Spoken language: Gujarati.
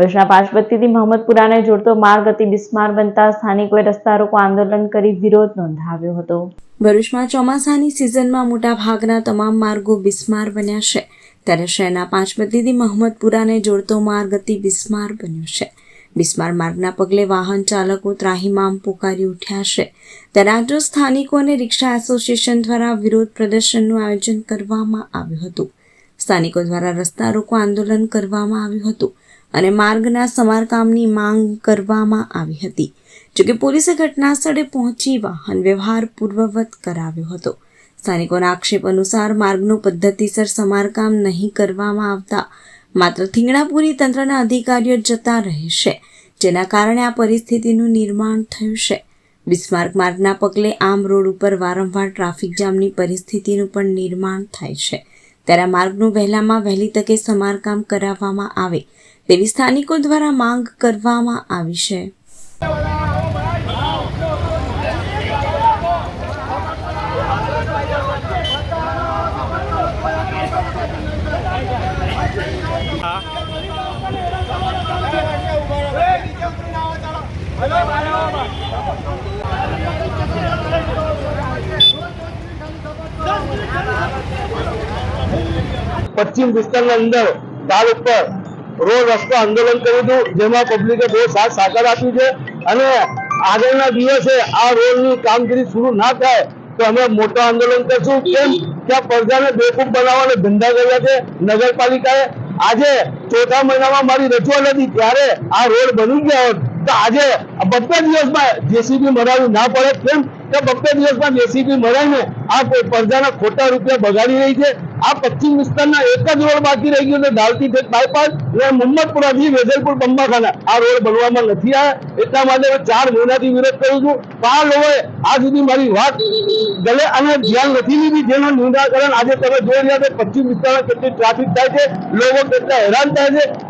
વર્ષના પાશબત્તીથી મહમ્મદપુરાને જોડતો માર્ગ અતિ બિસ્માર બનતા સ્થાનિકોએ રસ્તા રોકો આંદોલન કરી વિરોધ નોંધાવ્યો હતો. ભરૂચમાં ચોમાસાની સિઝનમાં મોટા ભાગના તમામ માર્ગો બિસ્માર બન્યા છે. ત્યારે શહેરના પાંચબત્તીથી મહમ્મદપુરાને જોડતો માર્ગ અતિ બિસ્માર બન્યો છે. બિસ્માર માર્ગના પગલે વાહન ચાલકો ત્રાહિમામ પોકારી ઉઠ્યા છે. ત્યારે આજે સ્થાનિકો અને રિક્ષા એસોસિએશન દ્વારા વિરોધ પ્રદર્શનનું આયોજન કરવામાં આવ્યું હતું. સ્થાનિકો દ્વારા રસ્તા રોકો આંદોલન કરવામાં આવ્યું હતું. અને માર્ગના સમારકામની માંગ કરવામાં આવી હતી. જોકે પોલીસે ઘટના સ્થળે પહોંચી વાહન વ્યવહાર પૂર્વવત કરાવ્યો હતો. સ્થાનિકોના આક્ષેપ અનુસાર માર્ગનું પદ્ધતિસર સમારકામ નહીં કરવામાં આવતા માત્ર થીંગણાપુરી તંત્રના અધિકારીઓ જતા રહેશે, જેના કારણે આ પરિસ્થિતિનું નિર્માણ થયું છે. બિસ્માર્ક માર્ગના પગલે આમ રોડ ઉપર વારંવાર ટ્રાફિક જામની પરિસ્થિતિનું પણ નિર્માણ થાય છે. ત્યારે માર્ગનું વહેલામાં વહેલી તકે સમારકામ કરાવવામાં આવે તેવી સ્થાનિકો દ્વારા માંગ કરવામાં આવી છે. પશ્ચિમ વિસ્તારની અંદર કાલ ઉપર રોડ રસ્તો આંદોલન કર્યું હતું, જેમાં પબ્લિકે બહુ સાથ સાકાર આપ્યું છે. અને આગળના દિવસે આ રોડની કામગીરી શરૂ ના થાય તો અમે મોટા આંદોલન કરશું. કેમ? કે પ્રજાને બેકૂફ બનાવવાના ધંધા કર્યા છે. નગરપાલિકાએ આજે ચોથા મહિનામાં મારી રજૂઆત હતી, ત્યારે આ રોડ બની ગયા હોત તો આજે બધા દિવસમાં જેસીબી મરાવી ના પડે. કેમ? કે બધા દિવસમાં જેસીબી મરાવીને આ પ્રજાના ખોટા રૂપિયા બગાડી રહી છે. આ પશ્ચિમ વિસ્તારના એક જ રોડ બાકી રહી ગયો છે, દાલતી ઠેક બાયપાસ અને મુહમ્મદપુરાથી વેજલપુર બંબાખાના આ રોડ બનવામાં નથી આવ્યા એટલા માટે હું ચાર મહિનાથી વિરોધ કરું છું. આ લોકોએ આ સુધી મારી વાત ગલે અને ધ્યાન નથી લીધી. જેનું નિરાકરણ આજે તમે જોઈ રહ્યા છો, પશ્ચિમ વિસ્તારમાં કેટલી ટ્રાફિક થાય છે, લોકો કેટલા હેરાન થાય છે.